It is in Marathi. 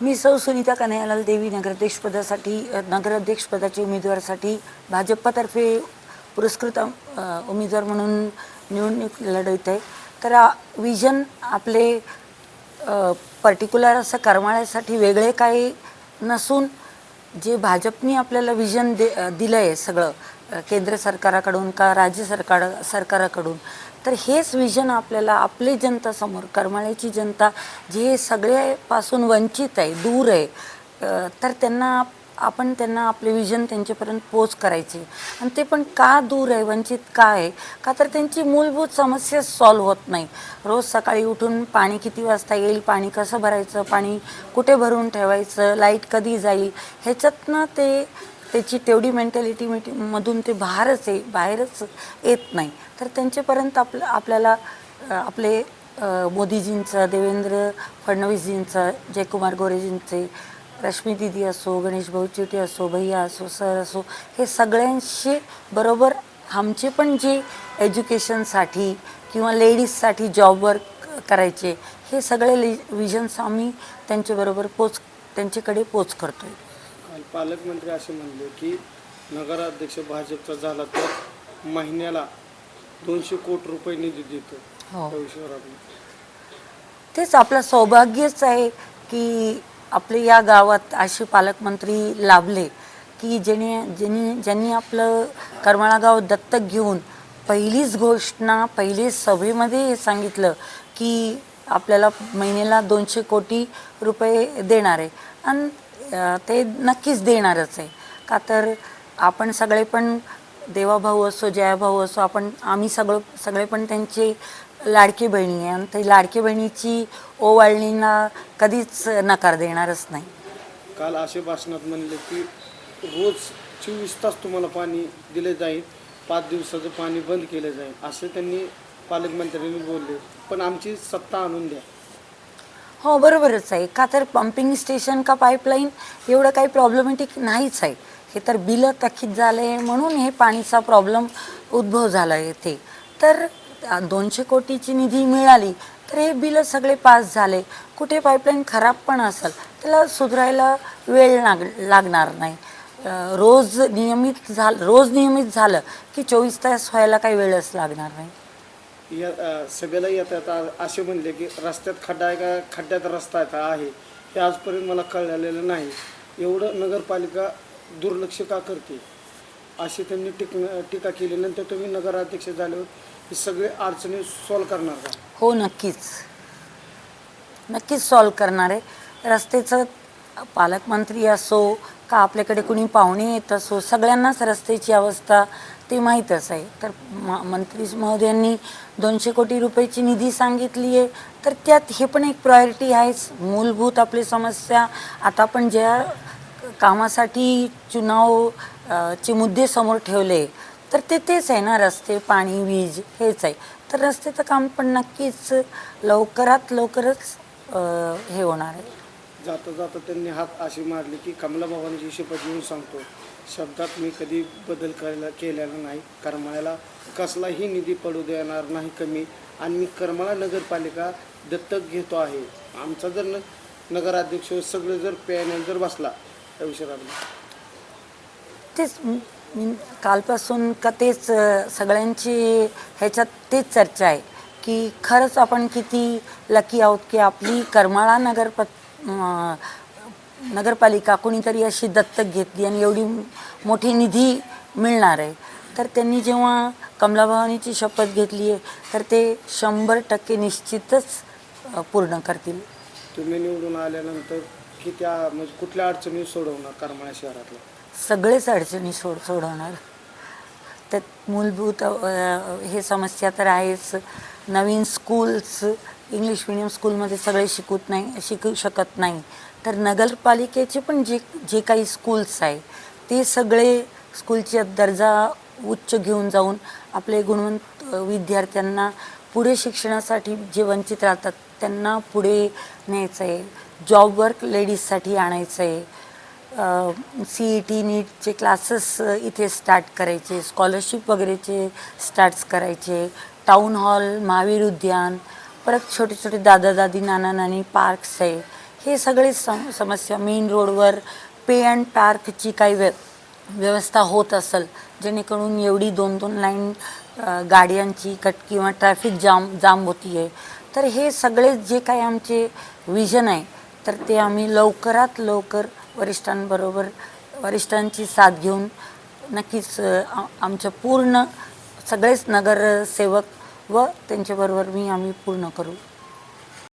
मी सौ सुनीता कन्हैयालाल देवी नगराध्यक्षपदासाठी नगराध्यक्षपदाची नगराध्यक्षपदाच्या उमेदवारासाठी भाजपतर्फे पुरस्कृत उमेदवार म्हणून निवडणूक लढवत आहे. तर विजन आपले पर्टिक्युलर असं करमाळ्यासाठी वेगळे काही नसून जे भाजपनी आपल्याला विजन दे दिलं आहे सगळं केंद्र सरकाराकडून का राज्य सरकार सरकाराकडून तर हेच विजन आपल्याला आपली जनता समोर करमाळ्याची जनता जे सगळ्यापासून वंचित आहे दूर आहे तर त्यांना आपण त्यांना आपले विजन त्यांच्यापर्यंत पोच करायचे. आणि ते पण का दूर आहे वंचित का आहे का तर त्यांची मूलभूत समस्या सॉल्व होत नाही. रोज सकाळी उठून पाणी किती वाजता येईल पाणी कसं भरायचं पाणी कुठे भरून ठेवायचं लाइट कधी जाईल ह्याच्यातनं ते त्याची तेवढी मेंटॅलिटी मधून ते बाहेरच आहे बाहेरच येत नाही. तर त्यांच्यापर्यंत आपलं आपल्याला आपले मोदीजींचं देवेंद्र फडणवीसजींचं जयकुमार गोरेजींचे रश्मी दिदी असो गणेश भाऊचिटी असो भैया असो सर असो हे सगळ्यांशी बरोबर आमचे पण जे एज्युकेशनसाठी किंवा लेडीजसाठी जॉबवर करायचे हे सगळे ले विजन्स आम्ही त्यांच्याबरोबर पोच त्यांच्याकडे पोच करतो आहे काल पालकमंत्री असे म्हणले की नगराध्यक्ष भाजपचा झाला तर महिन्याला दोनशे कोटी रुपये निधी देतो हो. तेच आपलं सौभाग्यच आहे की आपले या गावात असे पालकमंत्री लाभले की ज्याने ज्यांनी ज्यांनी आपलं करमाळा गाव दत्तक घेऊन पहिलीच घोषणा पहिली सभेमध्ये हे सांगितलं की आपल्याला महिन्याला दोनशे कोटी रुपये देणार आहे आणि ते नक्कीच देणारच आहे. का तर आपण सगळे पण देवाभाऊ असो जयाभाऊ असो आपण आम्ही सगळं सगळे पण त्यांचे लाडकी बहिणी आहे. आणि ते लाडकी बहिणीची ओवाळणींना कधीच नकार देणारच नाही. काल असे भाषणात म्हणले की रोज चोवीस तास तुम्हाला पाणी दिले जाईल पाच दिवसाचं पाणी बंद केलं जाईल असे त्यांनी पालकमंत्र्यांनी बोलले. पण आमची सत्ता आणून द्या. हो बरोबरच आहे. का तर पंपिंग स्टेशन का पाईपलाईन एवढं काही प्रॉब्लेमॅटिक नाहीच आहे. हे तर बिलं थकीत झाले म्हणून हे पाणीचा प्रॉब्लेम उद्भव झाला आहे ते तर दोनशे कोटीची निधी मिळाली तर हे बिलं सगळे पास झाले. कुठे पाईपलाईन खराब पण असेल त्याला सुधारायला वेळ लाग लागणार नाही. रोज नियमित झालं रोज नियमित झालं की चोवीस तास व्हायला काही वेळच लागणार नाही. या अ, सभेला येतात. असे म्हणले की रस्त्यात खड्डा आहे का? खड्ड्यात रस्ता आहे का? आहे. हे आजपर्यंत मला कळलेलं नाही. एवढं नगरपालिका दुर्लक्ष का करते? अशी त्यांनी टीक टीका केली. नंतर तुम्ही नगराध्यक्ष झाल्यावर हे सगळे अडचणी सॉल्व करणार का? हो नक्कीच. नक्कीच सॉल्व करणार आहे. रस्त्याचं पालकमंत्री असो का आपल्याकडे कुणी पाहुणे येत असो सगळ्यांनाच रस्त्याची अवस्था ते माहीतच आहे. तर म मंत्री महोदयांनी दोनशे कोटी रुपयाची निधी सांगितली आहे. तर त्यात हे पण एक प्रायोरिटी आहेच. मूलभूत आपली समस्या आता आपण ज्या कामासाठी चुनाव चे मुद्दे समोर ठेवले तर ते तेच आहे ना रस्ते पाणी वीज हेच आहे. तर रस्त्याचं काम पण नक्कीच लवकरात लवकरच हे होणार आहे. जाता जाता त्यांनी हात अशी मारली की कमला भवानीची शपथ घेऊन सांगतो शब्दात मी कधी बदल करायला केलेला नाही. करमाळ्याला कसलाही निधी पडू देणार नाही कमी. आणि मी करमाळा नगरपालिका दत्तक घेतो आहे. आमचा जर न नगराध्यक्ष सगळं जर पॅनल जर बसला त्या तेच कालपासून का तेच सगळ्यांची ह्याच्यात तेच चर्चा आहे. की खरंच आपण किती लकी आहोत की आपली करमाळा नगरप प नगरपालिका कोणीतरी अशी दत्तक घेतली आणि एवढी मोठी निधी मिळणार आहे. तर त्यांनी जेव्हा कमलाभवानीची शपथ घेतली आहे तर ते शंभर टक्के निश्चितच पूर्ण करतील. तुम्ही निवडून आल्यानंतर की त्या म्हणजे कुठल्या अडचणी सोडवणार करमाळा शहरातल्या? सगळेच अडचणी सोड सोडवणार. त्यात मूलभूत हे समस्या तर आहेच. नवीन स्कूल्स इंग्लिश मिडियम स्कूलमध्ये सगळे शिकवत नाही शिकू शकत नाही. तर नगरपालिकेचे पण जे जे काही स्कूल्स आहे ते सगळे स्कूलचे दर्जा उच्च घेऊन जाऊन आपले गुणवंत विद्यार्थ्यांना पुढे शिक्षणासाठी जे वंचित राहतात त्यांना पुढे न्यायचं आहे जॉब वर्क लेडीजसाठी आणायचं आहे सी ई टी नीटचे क्लासेस इथे स्टार्ट करायचे स्कॉलरशिप वगैरेचे स्टार्ट्स करायचे टाऊन हॉल महावीर उद्यान परत छोटे छोटे दादा दादी नाना नानी पार्क्स आहे. हे सगळे सम समस्या. मेन रोडवर पे अँड पार्कची काही व्य व्यवस्था होत असेल जेणेकरून एवढी दोन दोन लाईन गाड्यांची कट किंवा ट्रॅफिक जाम जाम होती आहे तर हे सगळे जे काही आमचे विजन आहे तर ते आम्ही लवकरात लवकर वरिष्ठांबरोबर वरिष्ठांची साथ घेऊन नक्कीच आमचं पूर्ण सगळेच नगरसेवक व त्यांच्याबरोबर मी आम्ही पूर्ण करू.